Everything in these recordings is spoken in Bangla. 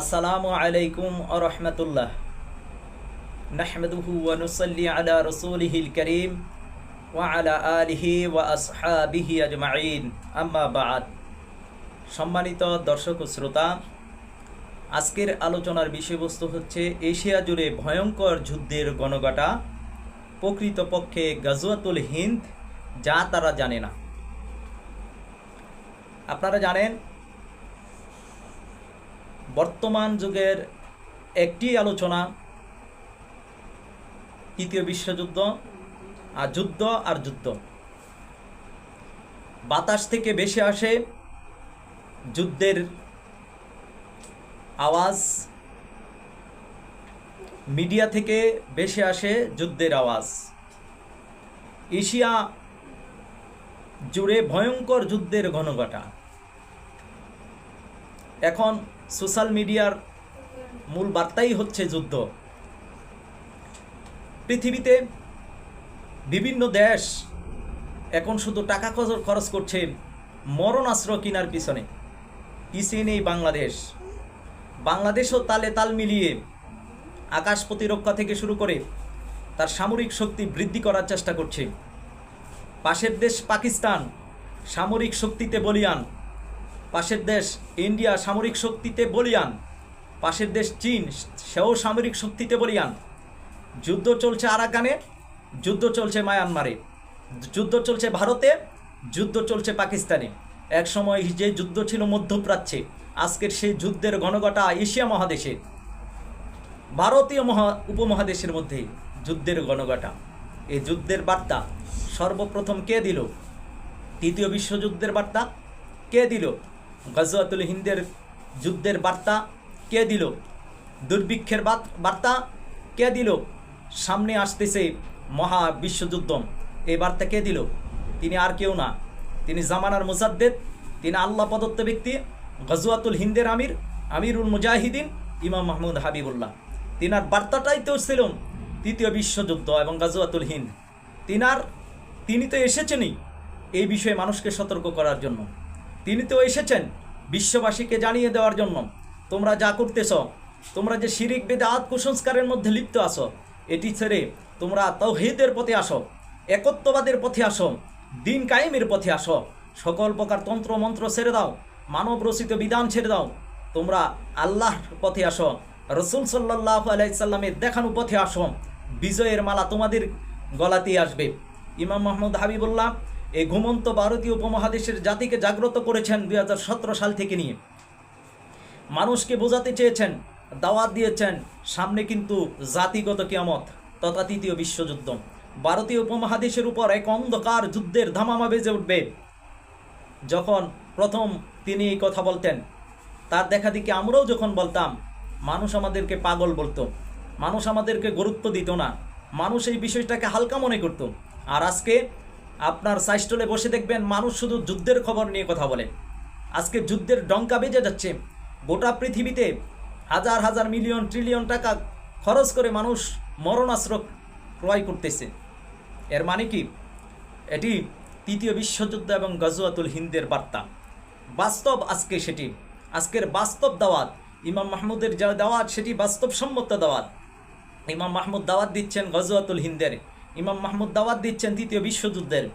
আসসালামু আলাইকুম আ রহমতুল্লাহ। নাহমেদুহু ওয়ানুসল্লি আলা রসুলিহিল করিম ওয়া আলা আলিহি ওয়া আসহাবিহি আজমাইন। আম্মা বাদ। সম্মানিত দর্শক ও শ্রোতা, আজকের আলোচনার বিষয়বস্তু হচ্ছে এশিয়া জুড়ে ভয়ঙ্কর যুদ্ধের গণগাটা। প্রকৃতপক্ষে গাজওয়াতুল হিন্দ, যা তারা জানে না। আপনারা জানেন বর্তমান যুগের একটি আলোচনা, তৃতীয় বিশ্বযুদ্ধ আর যুদ্ধ আর যুদ্ধ। বাতাস থেকে বেশি আসে যুদ্ধের আওয়াজ, মিডিয়া থেকে বেশি আসে যুদ্ধের আওয়াজ। এশিয়া জুড়ে ভয়ঙ্কর যুদ্ধের ঘনঘটা। এখন সোশ্যাল মিডিয়ার মূল বার্তাই হচ্ছে যুদ্ধ। পৃথিবীতে বিভিন্ন দেশ এখন শুধু টাকা খরচ- করছে মরণাস্ত্র কেনার পিছনে। পিছিয়ে নেই বাংলাদেশ। বাংলাদেশও তালে তাল মিলিয়ে আকাশ প্রতিরক্ষা থেকে শুরু করে তার সামরিক শক্তি বৃদ্ধি করার চেষ্টা করছে। পাশের দেশ পাকিস্তান সামরিক শক্তিতে বলিয়ান। পাশের দেশ ইন্ডিয়া সামরিক শক্তিতে বলিয়ান। পাশের দেশ চীন সেও সামরিক শক্তিতে বলিয়ান। যুদ্ধ চলছে আরাকানে, যুদ্ধ চলছে মায়ানমারে। যুদ্ধ চলছে ভারতে, যুদ্ধ চলছে পাকিস্তানে। এক সময় যে যুদ্ধ ছিল মধ্যপ্রাচ্যে, আজকের সেই যুদ্ধের ঘনঘটা এশিয়া মহাদেশে। ভারতীয় মহা উপমহাদেশের মধ্যে যুদ্ধের গণগাটা এই যুদ্ধের বার্তা সর্বপ্রথম কে দিল? তৃতীয় বিশ্বযুদ্ধের বার্তা কে দিল? গজওয়াতুল হিন্দের যুদ্ধের বার্তা কে দিল? দুর্ভিক্ষের বার্তা কে দিল? সামনে আসতেছে মহা বিশ্বযুদ্ধ। এই বার্তা কে দিল? তিনি আর কেউ না। তিনি জামানার মুজাদ্দেদ, তিনি আল্লাহ প্রদত্ত ব্যক্তি, গজওয়াতুল হিন্দের আমির, আমিরুল মুজাহিদিন, ইমাম মাহমুদ হাবিবুল্লাহ। তিনার বার্তাটাই তো ছিল তৃতীয় বিশ্বযুদ্ধ এবং গাজওয়াতুল হিন্দ। তিনার, তিনি তো এসেছেনই এই বিষয়ে মানুষকে সতর্ক করার জন্য। তিনি তো এসেছেন বিশ্ববাসীকে জানিয়ে দেওয়ার জন্য। তোমরা যা করতেছ, তোমরা যে শিরিক, বেদাত, কুসংস্কারের মধ্যে লিপ্ত আসো এটি ছেড়ে তোমরা তৌহিদের পথে আসো, একত্ববাদের পথে আসো, দিন কায়েমের পথে আসো। সকল প্রকার তন্ত্র, মন্ত্র ছেড়ে দাও, মানব রচিত বিধান ছেড়ে দাও। তোমরা আল্লাহর পথে আসো, রসুল সাল্লাহ আলাইসাল্লামের দেখানো পথে আসো। বিজয়ের মালা তোমাদের গলাতেই আসবে। ইমাম মাহমুদ হাবিবুল্লাহ এই ঘুমন্ত ভারতীয় উপমহাদেশের জাতিকে জাগ্রত করেছেন দু হাজার সতেরো সাল থেকে নিয়ে। মানুষকে বোঝাতে চেয়েছেন, দাওয়াত দিয়েছেন, সামনে কিন্তু জাতিগত কিয়ামত তথা তৃতীয় বিশ্বযুদ্ধ। ভারতীয় উপমহাদেশের উপর এক অন্ধকার যুদ্ধের ধামামা বেজে উঠবে। যখন প্রথম তিনি এই কথা বলতেন, তার দেখা দেখি আমরাও যখন বলতাম, মানুষ আমাদেরকে পাগল বলতো, মানুষ আমাদেরকে গুরুত্ব দিত না, মানুষ এই বিষয়টাকে হালকা মনে করত। আর আজকে আপনার সাইস্টলে বসে দেখবেন মানুষ শুধু যুদ্ধের খবর নিয়ে কথা বলে। আজকে যুদ্ধের ডঙ্কা বেজে যাচ্ছে। গোটা পৃথিবীতে হাজার হাজার মিলিয়ন ট্রিলিয়ন টাকা খরচ করে মানুষ মরণাস্ত্র ক্রয় করতেছে। এর মানে কি? এটি তৃতীয় বিশ্বযুদ্ধ এবং গজওয়াতুল হিন্দের বার্তা। বাস্তব আজকে সেটি। আজকের বাস্তব দাওয়াত, ইমাম মাহমুদের যা দাওয়াত, সেটি বাস্তবসম্মত দাওয়াত। ইমাম মাহমুদ দাওয়াত দিচ্ছেন গজওয়াতুল হিন্দের। ইমাম মাহমুদ দাওয়াত দিচ্ছেন তৃতীয় বিশ্বযুদ্ধের।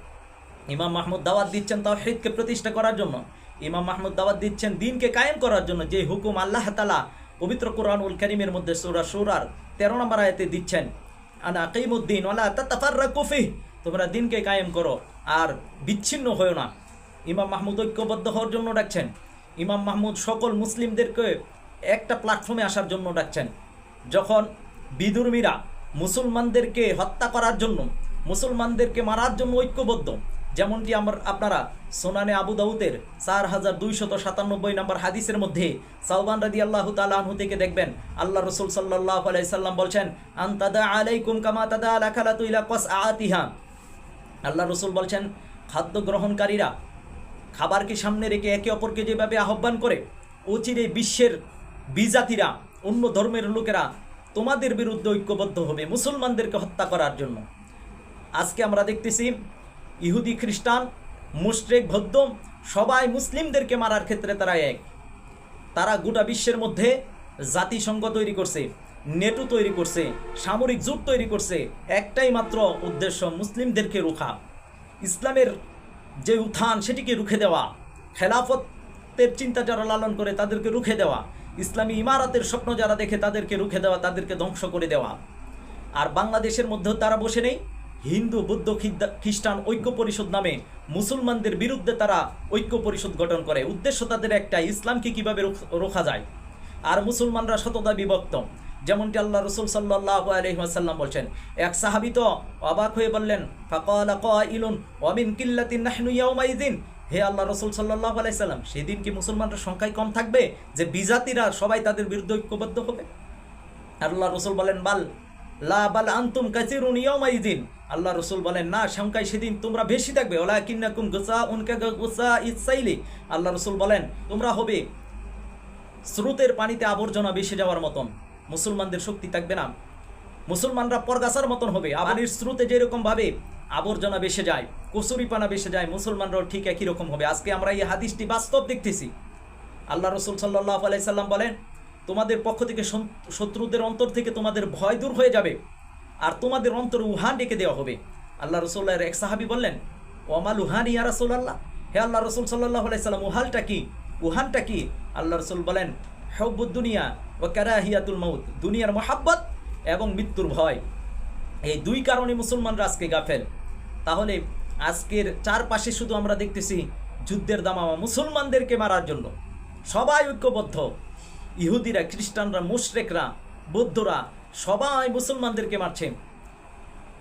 ইমাম মাহমুদ দাওয়াত দিচ্ছেন তাওহীদকে প্রতিষ্ঠা করার জন্য। ইমাম মাহমুদ দাওয়াত দিচ্ছেন দিনকে কায়েম করার জন্য, যে হুকুম আল্লাহ তালা পবিত্র কোরআন উল করিমের মধ্যে সূরা সূরার তেরো নম্বর আয়াতে দিচ্ছেন। আনা কিমুদ্দিন ওয়ালা তাতাফাররাকু ফিহ, তোমরা দিনকে কায়েম করো আর বিচ্ছিন্ন হয়েও না। ইমাম মাহমুদ ঐক্যবদ্ধ হওয়ার জন্য ডাকছেন। ইমাম মাহমুদ সকল মুসলিমদেরকে একটা প্ল্যাটফর্মে আসার জন্য ডাকছেন। যখন বিদুর্মীরা মুসলমানদেরকে হত্যা করার জন্য, মুসলমানদেরকে মারার জন্য ঐক্যবদ্ধ। যেমনটি আমার আপনারা সোনানে আবু দাউদের চার হাজার দুইশত সাতানব্বই নম্বর হাদিসের মধ্যে সাউবান রাদি আল্লাহ তালাহু থেকে দেখবেন। আল্লাহ রসুল সাল্লাহ আলাইসাল্লাম বলছেন আন্তাদা আলাইকুম কামা তাদা আলাখালা তুইলা কস আতিহা আল্লাহ রসুল বলছেন, খাদ্য গ্রহণকারীরা খাবারকে সামনে রেখে একে অপরকে যেভাবে আহ্বান করে, অচিরে বিশ্বের বিজাতিরা, অন্য ধর্মের লোকেরা তোমাদের বিরুদ্ধে ঐক্যবদ্ধ হবে মুসলমানদেরকে হত্যা করার জন্য। আজকে আমরা দেখতেছি, ইহুদি খ্রিস্টান, মুশরেক, বৌদ্ধ, সবাই মুসলিমদেরকে মারার ক্ষেত্রে তারা এক। তারা গোটা বিশ্বের মধ্যে জাতিসংঘ তৈরি করছে, নেটু তৈরি করছে, সামরিক জোট তৈরি করছে, একটাই মাত্র উদ্দেশ্য মুসলিমদেরকে রুখা। ইসলামের যে উত্থান সেটিকে রুখে দেওয়া, খেলাফতের চিন্তা যারা লালন করে তাদেরকে রুখে দেওয়া। ইসলামী ইমারতের স্বপ্ন যারা দেখে তাদেরকে রুখে দেওয়া, তাদেরকে ধ্বংস করে দেওয়া। আর বাংলাদেশের মধ্যেও তারা বসে নেই। হিন্দু, বৌদ্ধ খ্রিস্টান ঐক্য পরিষদ নামে মুসলমানদের বিরুদ্ধে তারা ঐক্য পরিষদ গঠন করে। উদ্দেশ্য তাদের একটা ইসলামকে কীভাবে রোখ- যায়? আর মুসলমানরা শতদা বিভক্ত। যেমনটি আল্লাহ রসুল সাল্লাহ আলহিহাসাল্লাম বলছেন, এক সাহাবি তো অবাক হয়ে বললেন, ফাকালা ইলুন অমিন কিল্লাতিন হে আল্লাহ রসুল সাল্লাহ আলাইসাল্লাম সেদিন কি মুসলমানরা সংখ্যায় কম থাকবে যে বিজাতিরা সবাই তাদের বিরুদ্ধে ঐক্যবদ্ধ হবে? আল্লাহ রসুল বলেন, বাল, লা বাল আন্তুম কাসিরুন ইয়াউমাইদিন আল্লাহ রসুল বলেন, না, সংখ্যায় সেদিন তোমরা বেশি থাকবে। ওলা কিন্নাকুম গুসা উনকা গুসা ইসাইলি আল্লাহ রসুল বলেন, তোমরা হবে স্রোতের পানিতে আবর্জনা ভেসে যাওয়ার মতন। মুসলমানদের শক্তি থাকবে না। মুসলমানরা পরগাছার মতন হবে। পানির স্রোতে যেরকম ভাবে আবর্জনা বেসে যায়, কচুরিপানা বেসে যায়, মুসলমানরাও ঠিক একই রকম হবে। আজকে আমরা এই হাদিসটি বাস্তব দেখতেছি। আল্লাহ রসুল সাল্লাহ আলাইসাল্লাম বলেন, তোমাদের পক্ষ থেকে শত্রুদের অন্তর থেকে তোমাদের ভয় দূর হয়ে যাবে আর তোমাদের অন্তর উহান ডেকে দেওয়া হবে। আল্লাহ রসুল্লাহর এক সাহাবি বললেন ওমাল উহান ইয়া রসুল আল্লাহ হে আল্লাহ রসুল সাল্লাহ আলাইসাল্লাম উহালটা কি? উহানটা কি? আল্লাহ রসুল বলেন দুনিয়া ও ক্যারাহিয়াতুল মৌত দুনিয়ার মহাব্বত এবং মৃত্যুর ভয়। এই দুই কারণে মুসলমানরা আজকে গাফেল। তাহলে আজকের চারপাশে শুধু আমরা দেখতেছি যুদ্ধের দামামা মুসলমানদেরকে মারার জন্য। সবাই ঐক্যবদ্ধ। ইহুদিরা, খ্রিস্টানরা, মুশরেকরা, বৌদ্ধরা, সবাই মুসলমানদেরকে মারছে।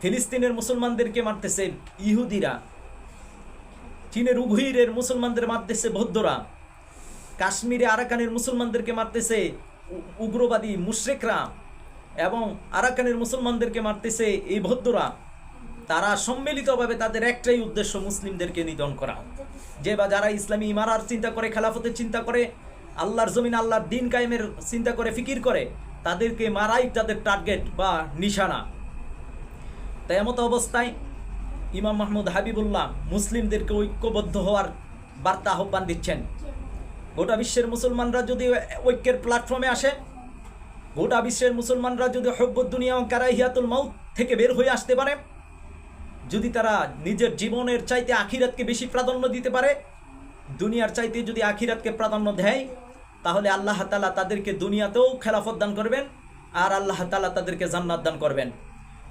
ফিলিস্তিনের মুসলমানদেরকে মারতেছে ইহুদিরা। চীনের উভয়ের মুসলমানদের মারতেছে বৌদ্ধরা। কাশ্মীরে আরাকানের মুসলমানদেরকে মারতেছে উগ্রবাদী মুশরেকরা। এবং আরাকানের মুসলমানদেরকে মারতেছে এই বৌদ্ধরা। তারা সম্মিলিতভাবে তাদের একটাই উদ্দেশ্য মুসলিমদেরকে নিধন করা। যে বা যারা ইসলামী ইমারার চিন্তা করে, খেলাফতের চিন্তা করে, আল্লাহর জমিন, আল্লাহর দিন কায়েমের চিন্তা করে, ফিকির করে, তাদেরকে মারাই তাদের টার্গেট বা নিশানা। তাই এমতো অবস্থায় ইমাম মাহমুদ হাবিবুল্লাহ মুসলিমদেরকে ঐক্যবদ্ধ হওয়ার বার্তা আহ্বান দিচ্ছেন। গোটা বিশ্বের মুসলমানরা যদি ঐক্যের প্ল্যাটফর্মে আসে, গোটা বিশ্বের মুসলমানরা যদি হব্বুদ্দুনিয়া ও কারাইহিয়াতুল মাউত থেকে বের হয়ে আসতে পারে যদি তারা নিজের জীবনের চাইতে আখিরাতকে বেশি প্রাধান্য দিতে পারে, দুনিয়ার চাইতে যদি আখিরাতকে প্রাধান্য দেয়, তাহলে আল্লাহ তালা তাদেরকে দুনিয়াতেও খেলাফত দান করবেন আর আল্লাহ তালা তাদেরকে জান্নাত দান করবেন।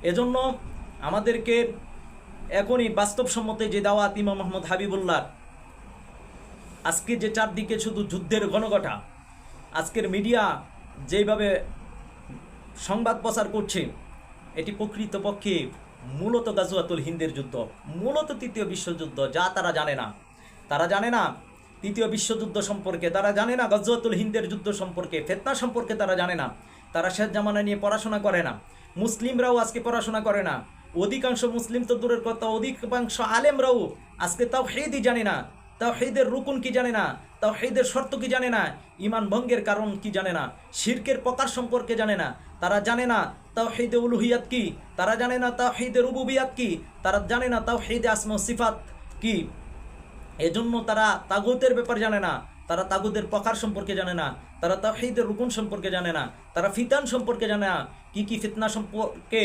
এজন্য আমাদেরকে এখনই বাস্তবসম্মতে যে দাওয়াত ইমাম মোহাম্মদ হাবিবুল্লাহ, আজকে যে চারদিকে শুধু যুদ্ধের ঘনঘটা, আজকের মিডিয়া যেভাবে সংবাদ প্রচার করছে, এটি প্রকৃতপক্ষে মূলত গাজুয়াতুল হিন্দের যুদ্ধ, মূলত তৃতীয় বিশ্বযুদ্ধ, যা তারা জানে না। তারা জানে না তৃতীয় বিশ্বযুদ্ধ সম্পর্কে, তারা জানে না গজওয়াতুল হিন্দের যুদ্ধ সম্পর্কে, ফেতনা সম্পর্কে তারা জানে না। তারা শেষ জামানা নিয়ে পড়াশোনা করে না। মুসলিমরাও আজকে পড়াশোনা করে না। অধিকাংশ মুসলিম তো দূরের কথা, অধিকাংশ আলেমরাও আজকে তাও হেদি জানে না। তাও হেদের রুকুন কি জানে না? তাও হেদের শর্ত কি জানে না? ইমান ভঙ্গের কারণ কি জানে না? শির্কের প্রকার সম্পর্কে জানে না। তারা জানে না তাও হেদে উলুহিয়াত কি? তারা জানে না তাও হেদের রুবুবিয়াত কি? তারা জানে না তাও হেদে আসমা সিফাত কি? এজন্য তারা তাগুতের ব্যাপার জানে না। তারা তাগুদের প্রকার সম্পর্কে জানে না। তারা তাহিদের রুকুন সম্পর্কে জানে না। তারা ফিতান সম্পর্কে জানে না। কি কি ফিতনা সম্পর্কে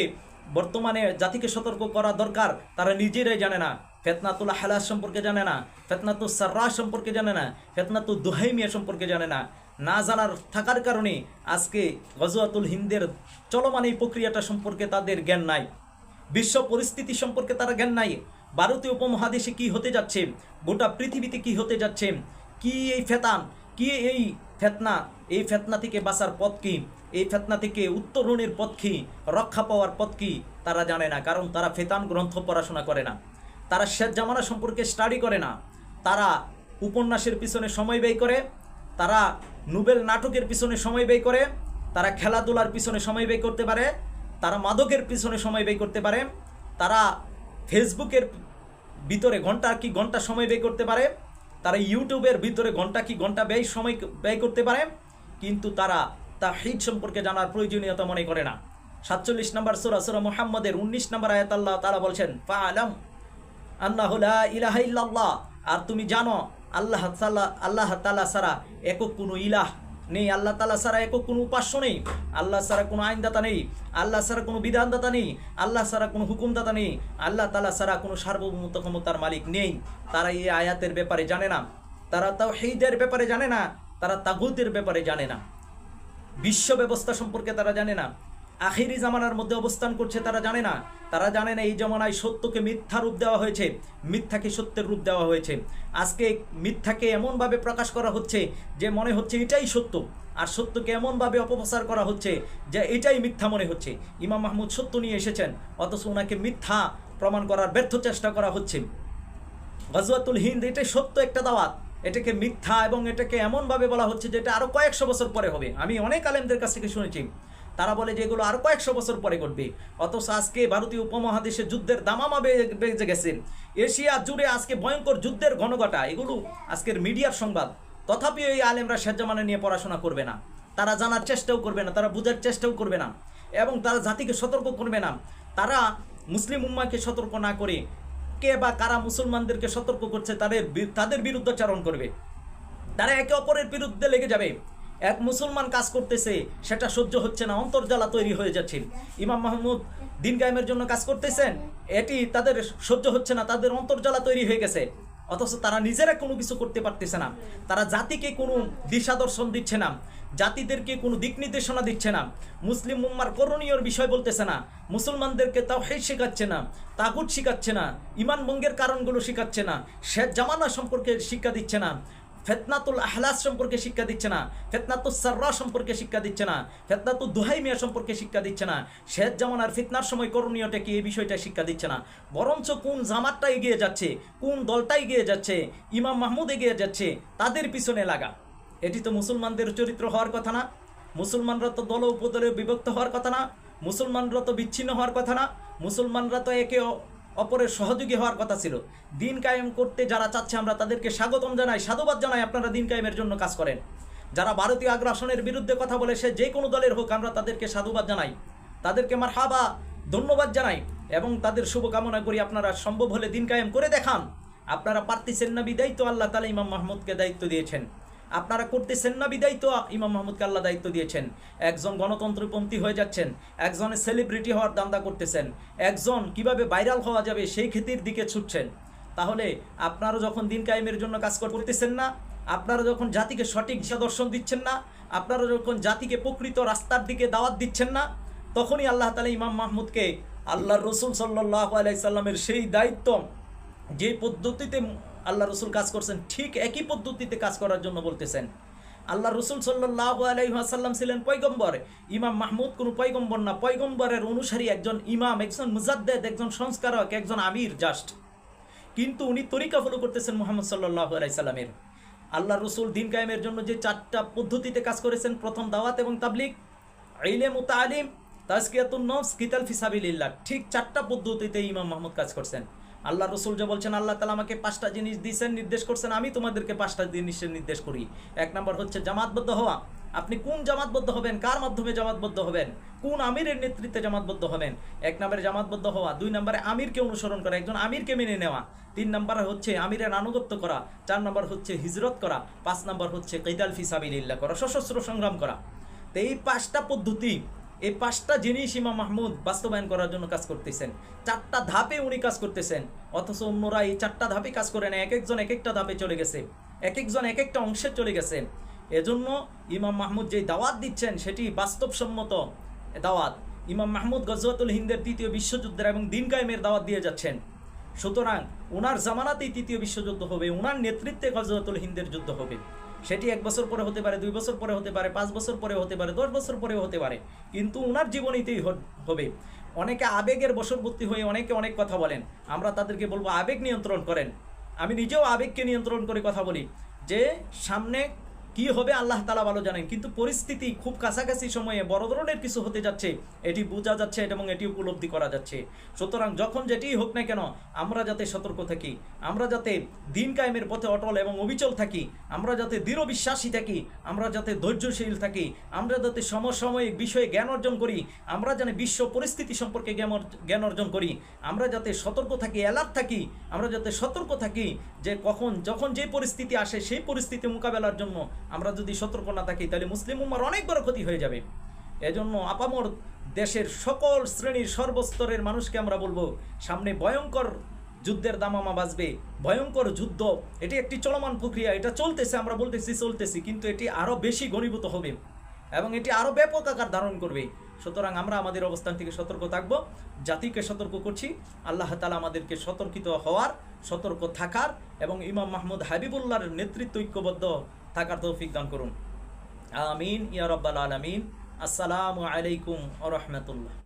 বর্তমানে জাতিকে সতর্ক করা দরকার, তারা নিজেরাই জানে না। ফেতনাতুল হালাস সম্পর্কে জানে না। ফেতনাতুল সার্রা সম্পর্কে জানে না। ফেতনাতুল দুহাইমিয়া সম্পর্কে জানে না। না জানার থাকার কারণে আজকে গজওয়াতুল হিন্দের চলমান এই প্রক্রিয়াটা সম্পর্কে তাদের জ্ঞান নাই। বিশ্ব পরিস্থিতি সম্পর্কে তারা জ্ঞান নাই। ভারতীয় উপমহাদেশে কি হতে যাচ্ছে? গোটা পৃথিবীতে কি হতে যাচ্ছে? কি এই ফেতান? কি এই ফেতনা? এই ফেতনা থেকে বাঁচার পথ কি? এই ফেতনা থেকে উত্তরণের পথ কী? রক্ষা পাওয়ার পথ কী? তারা জানে না, কারণ তারা ফেতান গ্রন্থ পড়াশোনা করে না। তারা শেষ জামানা সম্পর্কে স্টাডি করে না। তারা উপন্যাসের পিছনে সময় ব্যয় করে। তারা নোবেল নাটকের পিছনে সময় ব্যয় করে, তারা খেলাধুলার পিছনে সময় ব্যয় করতে পারে, তারা মাদকের পিছনে সময় ব্যয় করতে পারে, তারা ফেসবুকের ভিতরে ঘণ্টা কি ঘণ্টা সময় ব্যয় করতে পারে, তারা ইউটিউবের ভিতরে ঘণ্টা কি ঘণ্টা ব্যয় সময় ব্যয় করতে পারে, কিন্তু তারা তা হিট সম্পর্কে জানার প্রয়োজনীয়তা মনে করে না। সাতচল্লিশ নম্বর সুরা সুরা মোহাম্মদের উনিশ নম্বর আয়াত আল্লাহ তারা বলছেন ফা আলম আল্লাহ ইলাহা ইল্লাল্লাহ। আর তুমি জানো আল্লাহ আল্লাহ তালা সারা একক কোনো ইলাহ নেই, আল্লাহ তালা ছাড়া একক কোনো উপাস্য নেই, আল্লাহ সারা কোনো আইনদাতা নেই, আল্লাহ সারা কোনো বিধানদাতা নেই, আল্লাহ সারা কোনো হুকুমদাতা নেই, আল্লাহ তালা সারা কোনো সার্বভৌমত্ব ক্ষমতার মালিক নেই। তারা এই আয়াতের ব্যাপারে জানে না, তারা তাও হেইদের ব্যাপারে জানে না, তারা তাগুতের ব্যাপারে জানে না। বিশ্ব ব্যবস্থা সম্পর্কে তারা জানে না। আখিরি জামানার মধ্যে অবস্থান করছে, তারা জানে না। তারা জানে না এই জমানায় সত্যকে মিথ্যা রূপ দেওয়া হয়েছে, মিথ্যাকে সত্যের রূপ দেওয়া হয়েছে। আজকে মিথ্যাকে এমনভাবে প্রকাশ করা হচ্ছে যে মনে হচ্ছে এটাই সত্য, আর সত্যকে এমনভাবে অপপ্রচার করা হচ্ছে যে এটাই মিথ্যা মনে হচ্ছে। ইমাম মাহমুদ সত্য নিয়ে এসেছেন, অথচ ওনাকে মিথ্যা প্রমাণ করার ব্যর্থ চেষ্টা করা হচ্ছে। গজওয়াতুল হিন্দ এটাই সত্য একটা দাওয়াত। এটাকে মিথ্যা এবং এটাকে এমনভাবে বলা হচ্ছে যে এটা আরও কয়েকশো বছর পরে হবে। আমি অনেক আলেমদের কাছ থেকে শুনেছি। তারা বলে যে এগুলো আরও কয়েকশো বছর পরে ঘটবে। অথচ আজকে ভারতীয় উপমহাদেশে যুদ্ধের দামামা বেজে গেছে। এশিয়া জুড়ে আজকে ভয়ঙ্কর যুদ্ধের ঘনঘটা, এগুলো আজকের মিডিয়ার সংবাদ। তথাপি এই আলেমরা শেরজামানে নিয়ে পড়াশোনা করবে না। তারা জানার চেষ্টাও করবে না, তারা বোঝার চেষ্টাও করবে না। এবং তারা জাতিকে সতর্ক করবে না। তারা মুসলিম উম্মাকে সতর্ক না করে কে বা কারা মুসলমানদেরকে সতর্ক করছে, তাদের তাদের বিরুদ্ধাচারণ করবে। তারা একে অপরের বিরুদ্ধে লেগে যাবে। এক মুসলমান কাজ করতেছে, সেটা সহ্য হচ্ছে না অন্তর্জালা তৈরি হয়ে যাচ্ছে। ইমাম মাহমুদ দিন কায়েমের জন্য কাজ করতেছেন, এটি তাদের সহ্য হচ্ছে না, তাদের অন্তর্জালা তৈরি হয়ে গেছে। অথচ তারা নিজেরা কোনো কিছু করতে পারতেছে না। তারা জাতিকে কোনো দিশা দর্শন দিচ্ছে না, জাতিদেরকে কোনো দিক নির্দেশনা দিচ্ছে না। মুসলিম উম্মার করণীয় বিষয় বলতেছে না, মুসলমানদেরকে তাও হে শেখাচ্ছে না তাগুট শিখাচ্ছে না ইমান ভঙ্গের কারণগুলো শিখাচ্ছে না, শেখ জামানা সম্পর্কে শিক্ষা দিচ্ছে না। ফেতনাতুল আহলাস সম্পর্কে শিক্ষা দিচ্ছে না ফেতনাতুল সাররা সম্পর্কে শিক্ষা দিচ্ছে না ফেতনাতুল দুহাই মিয়া সম্পর্কে শিক্ষা দিচ্ছে না শেখ জামানার ফিতনার সময় করণীয়টা কি এই বিষয়টা শিক্ষা দিচ্ছে না, বরঞ্চ কোন জামাতটা এগিয়ে যাচ্ছে, কোন দলটা এগিয়ে যাচ্ছে, ইমাম মাহমুদ এগিয়ে যাচ্ছে, তাদের পিছনে লাগা। এটি তো মুসলমানদের চরিত্র হওয়ার কথা না, মুসলমানরা তো দল উপদলে বিভক্ত হওয়ার কথা না, মুসলমানরা তো বিচ্ছিন্ন হওয়ার কথা না, মুসলমানরা তো একে অপরের সহযোগী হওয়ার কথা ছিল। দিন কায়েম করতে যারা চাচ্ছে, আমরা তাদেরকে স্বাগতম জানাই, সাধুবাদ জানাই আপনারা দিন কায়েমের জন্য কাজ করেন। যারা ভারতীয় আগ্রাসনের বিরুদ্ধে কথা বলে, সে যে কোনো দলের হোক, আমরা তাদেরকে সাধুবাদ জানাই। তাদেরকে আমার হাবা ধন্যবাদ জানাই এবং তাদের শুভকামনা করি, আপনারা সম্ভব হলে দিন কায়েম করে দেখান। আপনারা পারতেছেন না বিদায় তো আল্লাহ তালা ইমাম মাহমুদকে দায়িত্ব দিয়েছেন। আপনারা করতেছেন না বিদায় তো ইমাম মাহমুদকে আল্লাহ দায়িত্ব দিয়েছেন। একজন গণতন্ত্রপন্থী হয়ে যাচ্ছেন একজনের সেলিব্রিটি হওয়ার দান্দা করতেছেন, একজন কীভাবে ভাইরাল হওয়া যাবে সেই ক্ষেতির দিকে ছুটছেন। তাহলে আপনারা যখন দিন কায়েমের জন্য কাজ করতেছেন না, আপনারা যখন জাতিকে সঠিক দর্শন দিচ্ছেন না, আপনারা যখন জাতিকে প্রকৃত রাস্তার দিকে দাওয়াত দিচ্ছেন না, তখনই আল্লাহ তালা ইমাম মাহমুদকে আল্লাহর রসুল সাল্লাহ আলাইসাল্লামের সেই দায়িত্ব যে পদ্ধতিতে আল্লাহ রসুল কাজ করছেন, ঠিক একই পদ্ধতিতে কাজ করার জন্য বলতেছেন। আল্লাহ রসুল সাল্লাহ আলাইসাল্লাম ছিলেন পৈগম্বর ইমাম মাহমুদ কোনো পৈগম্বর না পৈগম্বরের অনুসারী একজন ইমাম, একজন মুজাদ্দেদ, একজন সংস্কারক, একজন আমির, জাস্ট। কিন্তু উনি তরিকা ফলো করতেছেন মোহাম্মদ সাল্লাহ আলাইসাল্লামের আল্লাহ রসুল দিন কায়েমের জন্য যে চারটা পদ্ধতিতে কাজ করেছেন, প্রথম দাওয়াত এবং তাবলিক ইলেম ও তালিম, তাজকিয়াতুন নফস, কিতাল ফিসাবিল্লাহ ঠিক চারটা পদ্ধতিতে ইমাম মাহমুদ কাজ করছেন। আল্লাহ রসুল যে বলছেন, আল্লাহ তালা আমাকে পাঁচটা জিনিস দিয়েছেন, নির্দেশ করছেন, আমি তোমাদেরকে পাঁচটা জিনিসের নির্দেশ করি। এক নম্বর হচ্ছে জামাতবদ্ধ হওয়া। আপনি কোন জামাতবদ্ধ হবেন? কার মাধ্যমে জামাতবদ্ধ হবেন? কোন আমিরের নেতৃত্বে জামাতবদ্ধ হবেন? এক নম্বরে জামাতবদ্ধ হওয়া। দুই নম্বরে আমিরকে অনুসরণ করা, একজন আমিরকে মেনে নেওয়া। তিন নম্বর হচ্ছে আমিরের আনুগত্য করা। চার নম্বর হচ্ছে হিজরত করা। পাঁচ নম্বর হচ্ছে কৈদাল ফিসাবিল্লাহ করা, সশস্ত্র সংগ্রাম করা। তো এই পাঁচটা পদ্ধতি এই পাঁচটা জিনিস ইমাম মাহমুদ বাস্তবায়ন করার জন্য কাজ করতেছেন। চারটা ধাপে উনি কাজ করতেছেন, অথচ অন্যরা এই চারটা ধাপে কাজ করে না এক একজন এক একটা ধাপে চলে গেছে এক একজন এক একটা অংশে চলে গেছে। এজন্য ইমাম মাহমুদ যে দাওয়াত দিচ্ছেন, সেটি বাস্তবসম্মত দাওয়াত। ইমাম মাহমুদ গজওয়াতুল হিন্দের তৃতীয় বিশ্বযুদ্ধের এবং দিন কায়েমের দাওয়াত দিয়ে যাচ্ছেন। সুতরাং ওনার জামানাতেই তৃতীয় বিশ্বযুদ্ধ হবে ওনার নেতৃত্বে গজওয়াতুল হিন্দের যুদ্ধ হবে। সেটি এক বছর পরে হতে পারে, দুই বছর পরে হতে পারে, পাঁচ বছর পরে হতে পারে, দশ বছর পরেও হতে পারে। কিন্তু ওনার জীবনীতেই হবে। অনেকে আবেগের বশবর্তী হয়ে অনেকে অনেক কথা বলেন। আমরা তাদেরকে বলব, আবেগ নিয়ন্ত্রণ করেন। আমি নিজেও আবেগকে নিয়ন্ত্রণ করে কথা বলি। যে সামনে কি হবে আল্লাহ তালা ভালো জানেন। কিন্তু পরিস্থিতি খুব কাছাকাছি সময়ে বড় ধরনের কিছু হতে যাচ্ছে, এটি বোঝা যাচ্ছে এবং এটি উপলব্ধি করা যাচ্ছে। সুতরাং যখন যেটি হোক না কেন, আমরা যাতে সতর্ক থাকি, আমরা যাতে দিন কায়েমের পথে অটল এবং অবিচল থাকি, আমরা যাতে দৃঢ় বিশ্বাসী থাকি, আমরা যাতে ধৈর্যশীল থাকি, আমরা যাতে সমসাময়িক বিষয়ে জ্ঞান অর্জন করি, আমরা যেন বিশ্ব পরিস্থিতি সম্পর্কে জ্ঞান অর্জন করি, আমরা যাতে সতর্ক থাকি অ্যালার্ট থাকি, আমরা যাতে সতর্ক থাকি যে কখন, যখন যে পরিস্থিতি আসে, সেই পরিস্থিতি মোকাবেলার জন্য আমরা যদি সতর্ক না থাকি, তাহলে মুসলিম উম্মার অনেক বড় ক্ষতি হয়ে যাবে। এজন্য আপামর দেশের সকল শ্রেণির সর্বস্তরের মানুষকে আমরা বলব, সামনে ভয়ঙ্কর যুদ্ধের দামামা বাজবে, ভয়ঙ্কর যুদ্ধ, এটি একটি চলমান প্রক্রিয়া, এটা চলতেছে, আমরা বলতেছি চলতেছি, কিন্তু এটি আরও বেশি ঘনীভূত হবে এবং এটি আরও ব্যাপক আকার ধারণ করবে। সুতরাং আমরা আমাদের অবস্থান থেকে সতর্ক থাকব, জাতিকে সতর্ক করছি, আল্লাহ তালা আমাদেরকে সতর্কিত হওয়ার, সতর্ক থাকার এবং ইমাম মাহমুদ হাবিবুল্লাহর নেতৃত্ব ঐক্যবদ্ধ থাকার তৌফিক দান করুন। আমিন ইয়া রব্বাল আলমিন। আসসালামু আলাইকুম আ রহমতুল্লাহ।